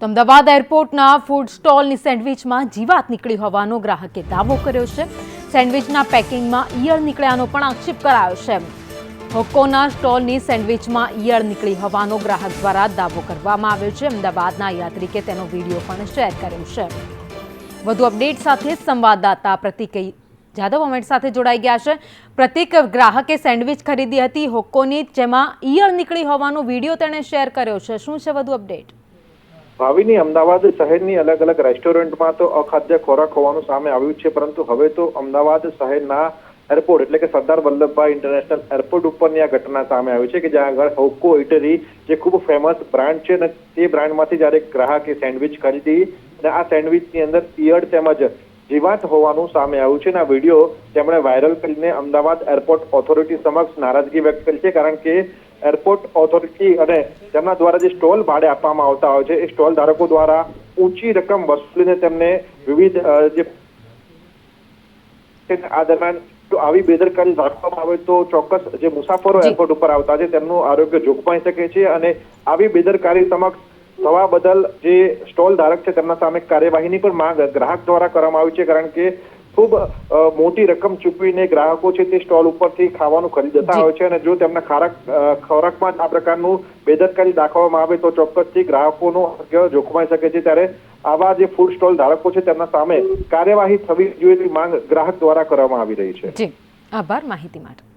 તો અમદાવાદ એરપોર્ટના ફૂડ સ્ટોલની સેન્ડવિચમાં જીવાત નીકળી હોવાનો ગ્રાહકે દાવો કર્યો છે. સેન્ડવિચના પેકિંગમાં ઈયળ નીકળ્યાનો પણ આક્ષેપ કરાયો છે. હોકોના સ્ટોલની સેન્ડવિચમાં ઈયળ નીકળી હોવાનો ગ્રાહક દ્વારા દાવો કરવામાં આવ્યો છે. અમદાવાદના યાત્રિકે તેનો વીડિયો પણ શેર કર્યો છે. વધુ અપડેટ સાથે સંવાદદાતા પ્રતિક જાદવ અમેટ સાથે જોડાઈ ગયા છે. પ્રતિક, ગ્રાહકે સેન્ડવિચ ખરીદી હતી હોકોની જેમાં ઈયળ નીકળી હોવાનો વીડિયો તેણે શેર કર્યો છે. શું છે વધુ અપડેટ? ભાવિની અમદાવાદ શહેરની અલગ અલગ રેસ્ટોરન્ટમાં તો અખાદ્ય ખોરાક હોવાનું સામે આવ્યું છે, પરંતુ હવે તો અમદાવાદ શહેરના એરપોર્ટ એટલે કે સરદાર વલ્લભભાઈ ઇન્ટરનેશનલ એરપોર્ટ ઉપરની આ ઘટના સામે આવી છે કે જ્યાં આગળ હોકો ઇટરી જે ખૂબ ફેમસ બ્રાન્ડ છે, અને તે બ્રાન્ડમાંથી જ્યારે ગ્રાહકે સેન્ડવિચ ખરીદી, અને આ સેન્ડવિચની અંદર ઈયળ તેમજ જીવાત હોવાનું સામે આવ્યું છે અને આ વીડિયો તેમણે વાયરલ કરીને અમદાવાદ એરપોર્ટ ઓથોરિટી સમક્ષ નારાજગી વ્યક્ત કરી છે કારણ કે એરપોર્ટ ઓથોરિટી અને તેમના દ્વારા જે સ્ટોલ ભાડે આપવામાં આવતા હોય છે એ સ્ટોલ ધારકો દ્વારા ઊંચી રકમ વસૂલીને તેમને વિવિધ જે આ દરમિયાન જો આવી બેદરકારી રાખવામાં આવે તો ચોક્કસ જે મુસાફરો એરપોર્ટ ઉપર આવતા છે તેમનું આરોગ્ય જોખમાઈ શકે છે અને આવી બેદરકારી સમક્ષ થવા બદલ જે સ્ટોલ ધારક છે તેમના સામે કાર્યવાહીની પણ માંગ ગ્રાહક દ્વારા કરવામાં આવી છે કારણ કે ખૂબ મોટી રકમ ચૂકવીને ગ્રાહકો છે તે સ્ટોલ ઉપરથી ખાવાનું ખરીદતા હોય છે અને જો તેમના ખોરાક ખોરાકમાં આ પ્રકારનું બેદરકારી દાખવવામાં આવે તો ચોક્કસથી ગ્રાહકોનું આરોગ્ય જોખમાઈ શકે છે. ત્યારે આવા જે ફૂડ સ્ટોલ ધારકો છે તેમના સામે કાર્યવાહી થવી જોઈએ તેવી માંગ ગ્રાહક દ્વારા કરવામાં આવી રહી છે. આભાર માહિતી માટે.